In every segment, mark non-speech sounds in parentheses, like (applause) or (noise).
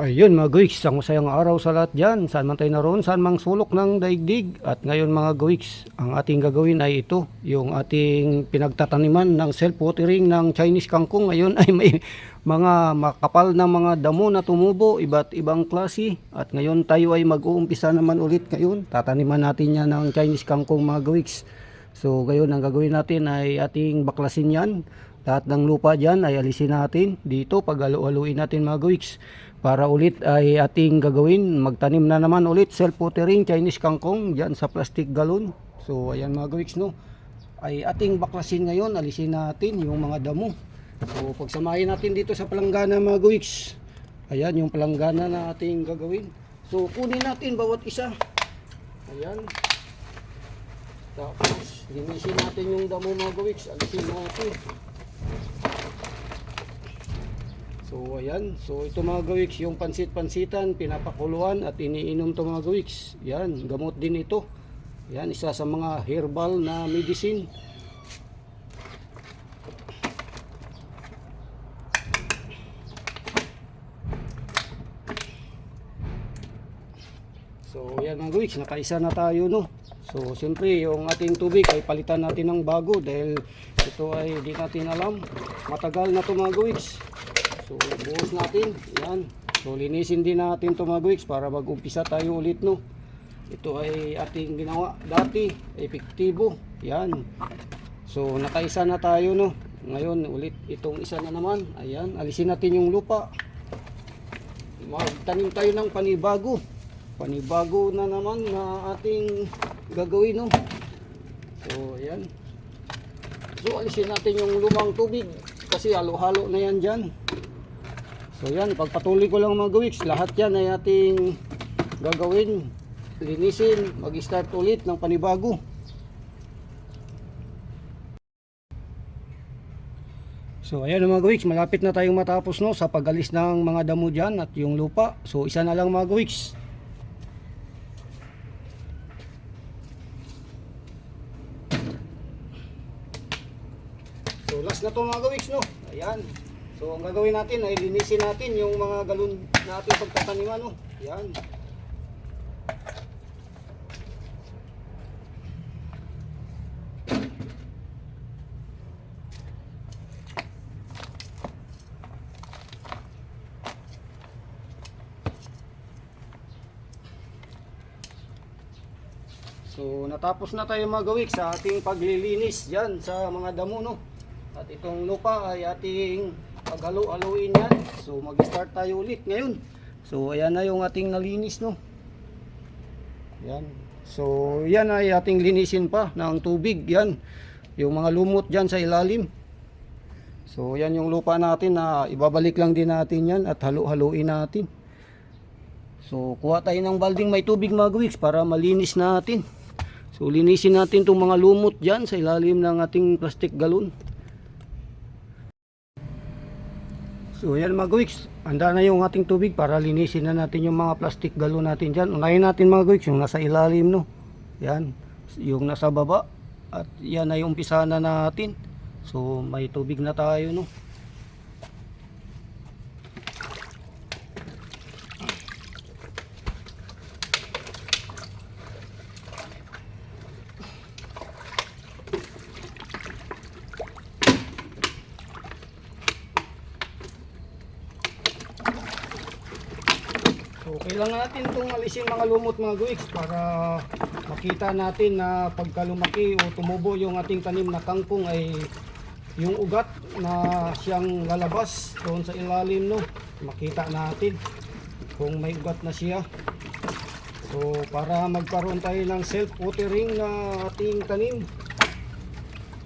Ayun mga guwiks, ang masayang araw sa lahat dyan. Saan man tayo naroon, saan mang sulok ng daigdig. At ngayon mga guwiks, ang ating gagawin ay ito. Yung ating pinagtataniman ng self-watering ng Chinese kangkong. Ngayon ay may (laughs) mga makapal na mga damo na tumubo, iba't ibang klase. At ngayon tayo ay mag-uumpisa naman ulit ngayon. Tataniman natin yan ng Chinese kangkong mga guwiks. So ngayon ang gagawin natin ay ating baklasin yan. Lahat ng lupa dyan ay alisin natin dito pag halu-haluin natin mga guwiks. Para ulit ay ating gagawin, magtanim na naman ulit self-watering Chinese kangkong dyan sa plastic galon. So ayan mga guwiks no. Ay ating baklasin ngayon, alisin natin yung mga damo. So pagsamahin natin dito sa palanggana mga guwiks. Ayan yung palanggana na ating gagawin. So kunin natin bawat isa. Ayan. Tapos, linisin natin yung damo mga gawiks. Alisin natin. So, ayan. So, ito mga gawiks, yung pansit-pansitan, pinapakuluan at iniinom to mga gawiks. Yan, gamot din ito. Yan, isa sa mga herbal na medicine. So, yan mga gawiks, nakaisa na tayo, no? So, siyempre, yung ating tubig ay palitan natin ng bago dahil ito ay di natin alam. Matagal na ito mga gawiks. So, buhos natin. Yan. So, linisin din natin ito mga gawiks para mag-umpisa tayo ulit, no? Ito ay ating ginawa dati. Epektibo. Yan. So, nakaisa na tayo, no? Ngayon, ulit itong isa na naman. Ayan. Alisin natin yung lupa. Magtanim tayo ng panibago panibago na naman na ating gagawin no. So ayan. So alisin natin yung lumang tubig kasi halo-halo na yan dyan. So yan, pagpatuloy ko lang mga gawiks, lahat yan ay ating gagawin. Linisin, mag-start ulit ng panibago. So ayan mga gawiks, malapit na tayong matapos no sa pagalis ng mga damo dyan at yung lupa. So isa na lang mga gawiks. So last na to mga gawiks no. Ayan. So ang gagawin natin ay linisin natin yung mga galon natin pagtataniman no. Ayan. So natapos na tayo mga gawiks sa ating paglilinis diyan sa mga damo no. At itong lupa ay ating paghalo-haluin yan. So mag-start tayo ulit ngayon. So ayan na yung ating nalinis no. Yan. So yan ay ating linisin pa ng tubig yan. Yung mga lumot dyan sa ilalim. So yan yung lupa natin na ibabalik lang din natin yan at halo-haluin natin. So kuha tayo ng balding may tubig mga gawiks para malinis natin. So linisin natin itong mga lumot dyan sa ilalim ng ating plastic galon. So yan mga gawiks, handa na yung ating tubig para linisin na natin yung mga plastic galon natin dyan. Unahin natin mga gawiks yung nasa ilalim no. Yan, yung nasa baba. At yan ay umpisa na natin. So may tubig na tayo no. So kailangan natin itong alisin mga lumot mga guwiks para makita natin na pagka lumaki o tumubo yung ating tanim na kangkong ay yung ugat na siyang lalabas doon sa ilalim no? Makita natin kung may ugat na siya. So para magkaroon tayo ng self watering na ating tanim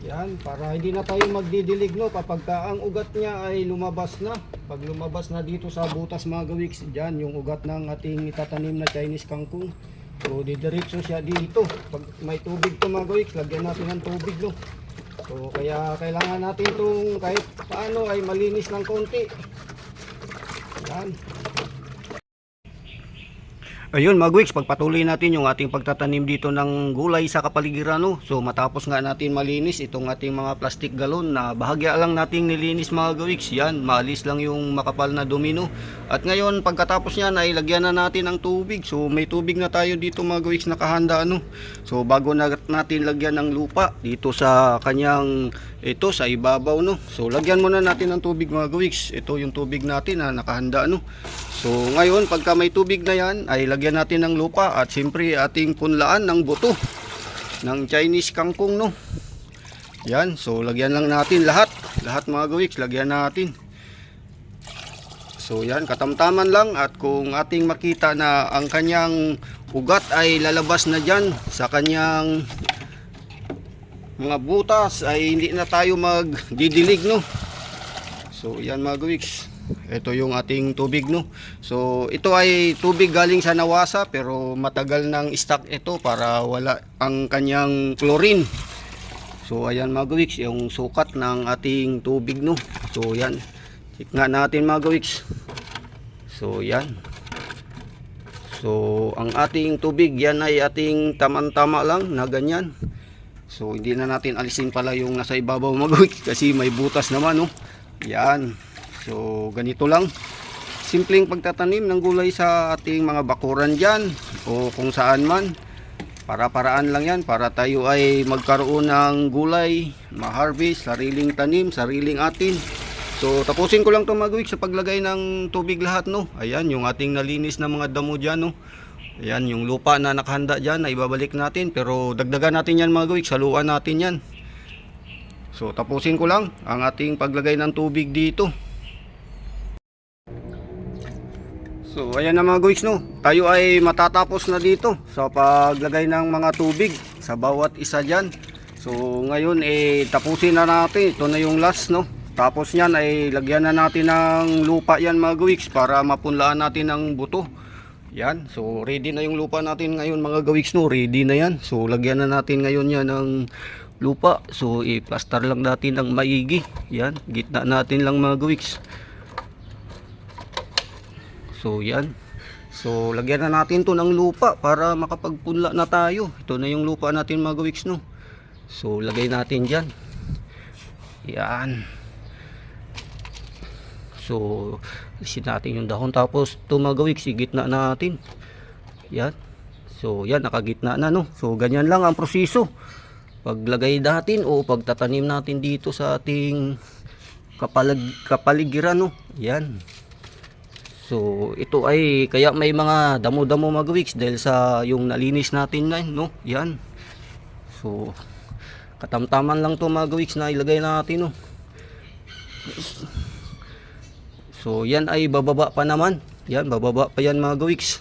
yan, para hindi na tayo magdidilig no kapag ka ang ugat niya ay lumabas na. Pag lumabas na dito sa butas mga gawiks, diyan yung ugat ng ating itatanim na Chinese kangkong. So didiretso siya dito. Pag may tubig to mga gawiks, lagyan natin ng tubig no. So kaya kailangan natin itong kahit paano ay malinis ng konti. Yan. Ayun mga Gwiks, pagpatuloy natin yung ating pagtatanim dito ng gulay sa kapaligiran. No? So matapos nga natin malinis itong ating mga plastic galon na bahagya lang nating nilinis mga Gwiks. Yan, maalis lang yung makapal na domino. At ngayon pagkatapos niyan ay lagyan na natin ng tubig. So may tubig na tayo dito mga Gwiks nakahanda. Ano? So bago na natin lagyan ng lupa dito sa kanyang ito sa ibabaw no. So lagyan muna natin ng tubig mga Gwiks. Ito yung tubig natin na nakahanda no. So ngayon pagka may tubig na yan ay lagyan natin ng lupa at siyempre ating punlaan ng buto ng Chinese kangkong no. Yan, so lagyan lang natin lahat. Lahat mga gawiks, lagyan natin. So yan, katamtaman lang at kung ating makita na ang kanyang ugat ay lalabas na dyan sa kanyang mga butas ay hindi na tayo magdidilig no. So yan mga gawiks. Ito yung ating tubig no. So ito ay tubig galing sa Nawasa pero matagal nang stock ito para wala ang kanyang chlorine. So ayan mga gawiks, yung sukat ng ating tubig no. So yan. Check nga natin mga gawiks. So yan. So ang ating tubig yan ay ating tamang-tama lang na ganyan. So hindi na natin alisin pala yung nasa ibabaw mga gawiks (laughs) kasi may butas naman no. Yan. So ganito lang. Simpleng pagtatanim ng gulay sa ating mga bakuran dyan o kung saan man. Para-paraan lang yan para tayo ay magkaroon ng gulay, ma-harvest, sariling tanim, sariling atin. So tapusin ko lang ito magwik sa paglagay ng tubig lahat no. Ayan yung ating nalinis na mga damo dyan no. Ayan yung lupa na nakahanda dyan na ibabalik natin pero dagdagan natin yan mga gawik, saluan natin yan. So tapusin ko lang ang ating paglagay ng tubig dito. So ayan na mga guys no, tayo ay matatapos na dito sa paglagay ng mga tubig sa bawat isa dyan. So ngayon eh tapusin na natin, ito na yung last no. Tapos niyan ay lagyan na natin ng lupa yan mga gawiks para mapunlaan natin ng buto. Yan, so ready na yung lupa natin ngayon mga gawiks no, ready na yan. So lagyan na natin ngayon yan ng lupa. So i-plaster lang natin ng maigi. Yan, gitna natin lang mga gawiks. So yan. So lagyan na natin to ng lupa para makapagpunla na tayo. Ito na yung lupa natin mga gawiks no. So lagay natin diyan. Yan. So isin natin yung dahon tapos ito mga gawiks igitna natin. Yan. So yan nakagitna na no. So ganyan lang ang proseso. Paglagay natin o pagtatanim natin dito sa ating kapalag kapaligiran no. Yan. So, ito ay kaya may mga damo-damo mga gawiks dahil sa yung nalinis natin na, no? Yan. So, katamtaman lang to mga gawiks na ilagay natin, no? So, yan ay bababa pa naman. Yan, bababa pa yan mga gawiks.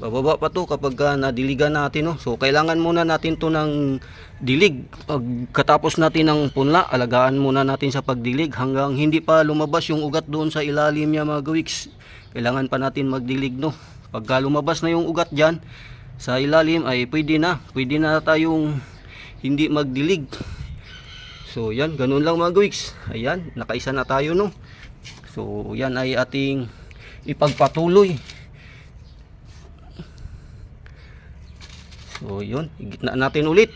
Bababa pa to kapag uh, nadiligan natin, no? So, kailangan muna natin to ng dilig. Pagkatapos natin ng punla, alagaan muna natin sa pagdilig hanggang hindi pa lumabas yung ugat doon sa ilalim niya mga gawiks kailangan pa natin magdilig no? Pagka lumabas na yung ugat dyan sa ilalim ay pwede na. Pwede na tayong hindi magdilig. So yan ganun lang mga gawiks ayan nakaisa na tayo no? So yan ay ating ipagpatuloy. So yun igitna natin ulit.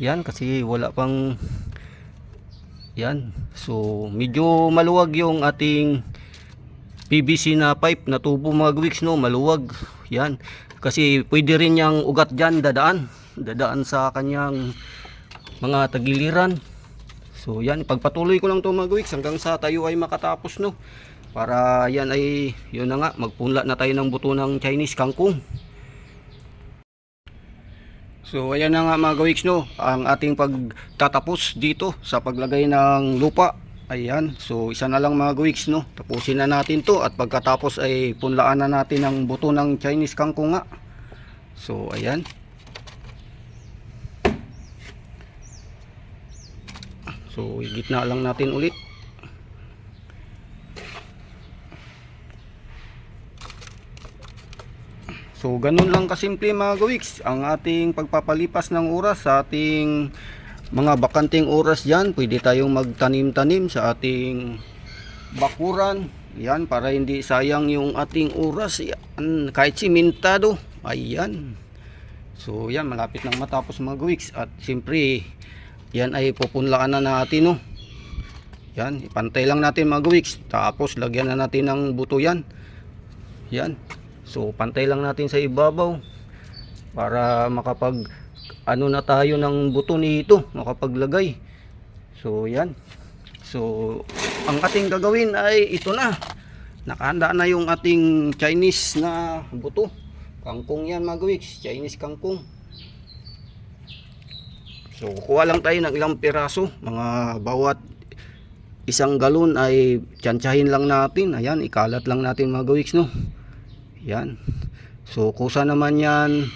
Yan kasi wala pang yan. So medyo maluwag yung ating PVC na pipe na tubo mga gwiks no? Maluwag. Yan. Kasi pwede rin yung ugat dyan dadaan. Dadaan sa kanyang mga tagiliran. So yan. Pagpatuloy ko lang to mga gwiks hanggang sa tayo ay makatapos no? Para yan ay yun na nga magpunla na tayo ng buto ng Chinese kangkong. So ayan na nga mga gawiks no, ang ating pagtatapos dito sa paglagay ng lupa Ayan, so isa na lang mga gawiks no. Tapusin na natin 'to at pagkatapos ay punlaan na natin ang buto ng Chinese kangkong nga. So ayan. So igitna lang natin ulit. So ganun lang kasimple mga gawiks ang ating pagpapalipas ng oras sa ating mga bakanting oras dyan, pwede tayong magtanim-tanim sa ating bakuran. Yan, para hindi sayang yung ating oras. Yan, kahit simentado. Ayan. So yan, malapit nang matapos mga gawiks. At siyempre, yan ay pupunlaan na natin no. Yan, ipantay lang natin mga gawiks. Tapos lagyan na natin ng buto yan. Yan. So pantay lang natin sa ibabaw. Para makapag ano na tayo ng buto nito, makapaglagay. So yan. So ang ating gagawin ay ito na. Nakahanda na yung ating Chinese na buto. Kangkong yan mga Chinese kangkong. So kuha lang tayo ng ilang piraso, mga bawat isang galon ay tsansyahin lang natin. Ayan, ikalat lang natin mga gawiks no. Yan. So kusa naman yan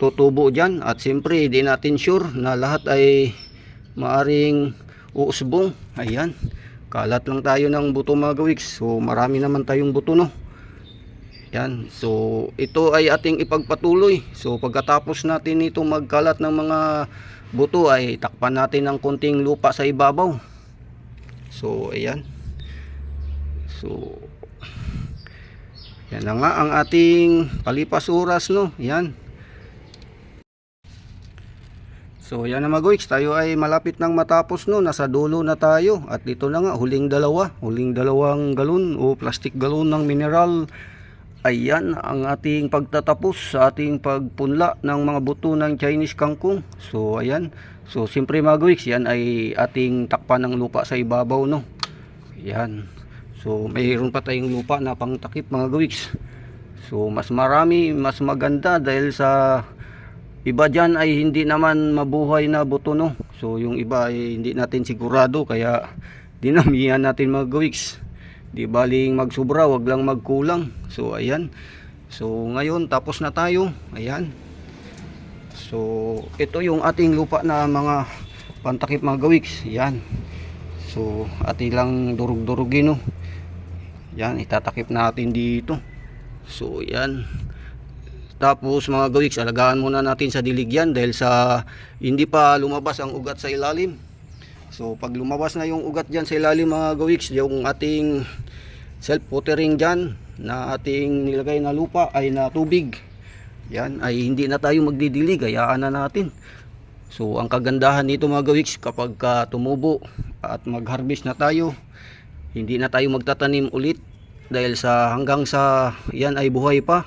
tutubo dyan at siyempre di natin sure na lahat ay maaring uusbong. Ayan. Kalat lang tayo ng buto mga gawiks. So marami naman tayong buto no. Yan. So ito ay ating ipagpatuloy. So pagkatapos natin ito magkalat ng mga buto ay takpan natin ng konting lupa sa ibabaw. So ayan. So yan na nga ang ating palipas oras no. Yan. So yan na mga goiks, tayo ay malapit nang matapos no, nasa dulo na tayo at ito na nga huling dalawa, huling dalawang galon o plastic galon ng mineral. Ayan ang ating pagtatapos sa ating pagpunla ng mga buto ng Chinese kangkong. So ayan, so siyempre mga goiks, yan ay ating takpan ng lupa sa ibabaw no. Yan. So mayroon pa tayong lupa na pangtakip mga gawiks. So mas marami, mas maganda dahil sa iba dyan ay hindi naman mabuhay na buto no. So yung iba ay hindi natin sigurado kaya dinamihan natin mga gawiks. Di baling magsubra, wag lang magkulang. So ayan. So ngayon tapos na tayo. Ayan. So ito yung ating lupa na mga pantakip mga gawiks. Yan. So, ati lang durug-durugin no. Yan, itatakip natin dito. So, yan. Tapos mga gawiks, alagaan muna natin sa diligyan dahil sa hindi pa lumabas ang ugat sa ilalim. So, pag lumabas na yung ugat dyan sa ilalim mga gawiks, yung ating self-watering dyan na ating nilagay na lupa ay na tubig. Yan, ay hindi na tayo magdidilig, hayaan na natin. So, ang kagandahan nito mga gawiks kapag ka tumubo at mag-harvest na tayo, hindi na tayo magtatanim ulit dahil sa hanggang sa yan ay buhay pa.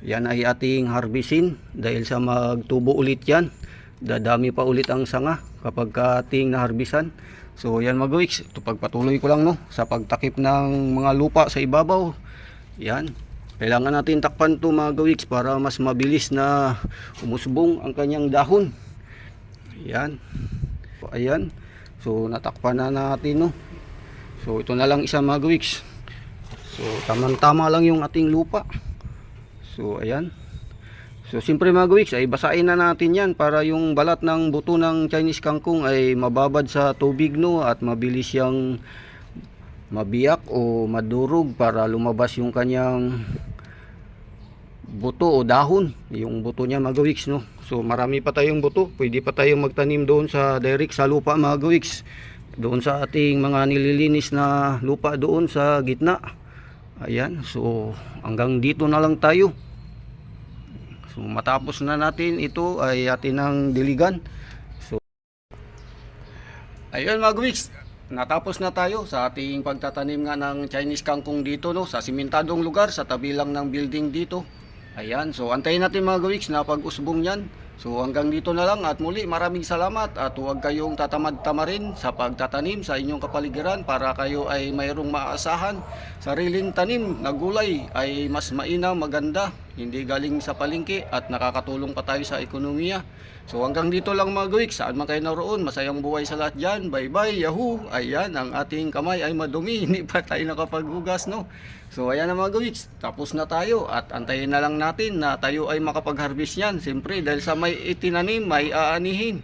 Yan ay ating harvestin dahil sa magtubo ulit yan. Dadami pa ulit ang sanga kapag ka ating naharbisan. So yan mga ito pagpatuloy ko lang no sa pagtakip ng mga lupa sa ibabaw. Yan. Kailangan natin takpan to mga gawiks para mas mabilis na umusbong ang kanyang dahon. Yan. Ayan. So, natakpan na natin, no. So, ito na lang isa mga gawiks. So, tamang-tama lang yung ating lupa. So, ayan. So, siyempre mga gawiks, ay basain na natin yan para yung balat ng buto ng Chinese kangkong ay mababad sa tubig, no. At mabilis yung mabiyak o madurog para lumabas yung kanyang buto o dahon yung buto niya mga gawiks no so marami pa tayong buto pwede pa tayong magtanim doon sa direct sa lupa mga gawiks doon sa ating mga nililinis na lupa doon sa gitna ayan so hanggang dito na lang tayo. So matapos na natin ito ay atin ng diligan. So ayun mga gawiks natapos na tayo sa ating pagtatanim nga ng Chinese kangkong dito no? Sa simentadong lugar sa tabi lang ng building dito. Ayan, so antayin natin mga gawiks na pag-usbong yan. So hanggang dito na lang at muli maraming salamat at huwag kayong tatamad-tamarin sa pagtatanim sa inyong kapaligiran para kayo ay mayroong maasahan. Sariling tanim na gulay ay mas mainam, maganda, hindi galing sa palengke at nakakatulong pa tayo sa ekonomiya. So hanggang dito lang mga gawiks, saan man kayo naroon, masayang buhay sa lahat dyan. Bye bye, yahoo! Ayan, ang ating kamay ay madumi, (laughs) hindi pa tayo nakapaghugas no. So ayan na mga gawiks, tapos na tayo at antayin na lang natin na tayo ay makapag-harvest yan. Siyempre dahil sa may itinanim, may aanihin.